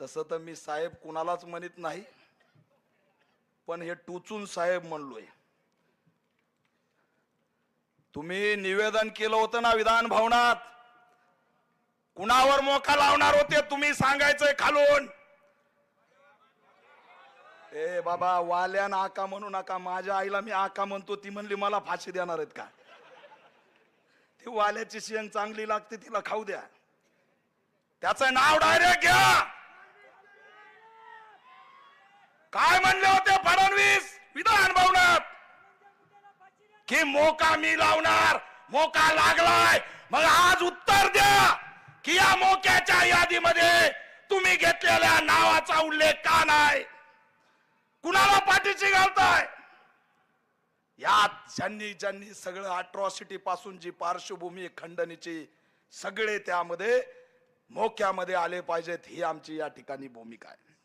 तसं तर मी साहेब कुणालाच म्हणत नाही पण हे टुचून साहेब म्हणलोय. तुम्ही निवेदन केलं होतं ना विधान भवनात? कुणावर मोका लावणार होते तुम्ही सांगायचंय खालून? ए बाबा वाल्यान आका म्हणू नका माझ्या आईला मी आका म्हणतो ती म्हणली मला फाशी देणार आहेत का? ती वाल्याची शेंग चांगली लागते तिला खाऊ द्या. त्याचं नाव डायरेक्ट घ्या! काय म्हणले होते फडणवीस? विधान भवनात. की मोका मी लावणार मोका लागलाय. मग आज उत्तर द्या की या मोक्याच्या यादीमध्ये तुम्ही घेतलेल्या नावाचा उल्लेख का नाही? कुणाला पाठीशी घालताय? यात ज्यांनी ज्यांनी सगळं अट्रॉसिटी पासून जी पार्श्वभूमी खंडणीची सगळे त्यामध्ये मोक्यामध्ये आले पाहिजेत ही आमची या ठिकाणी भूमिका आहे.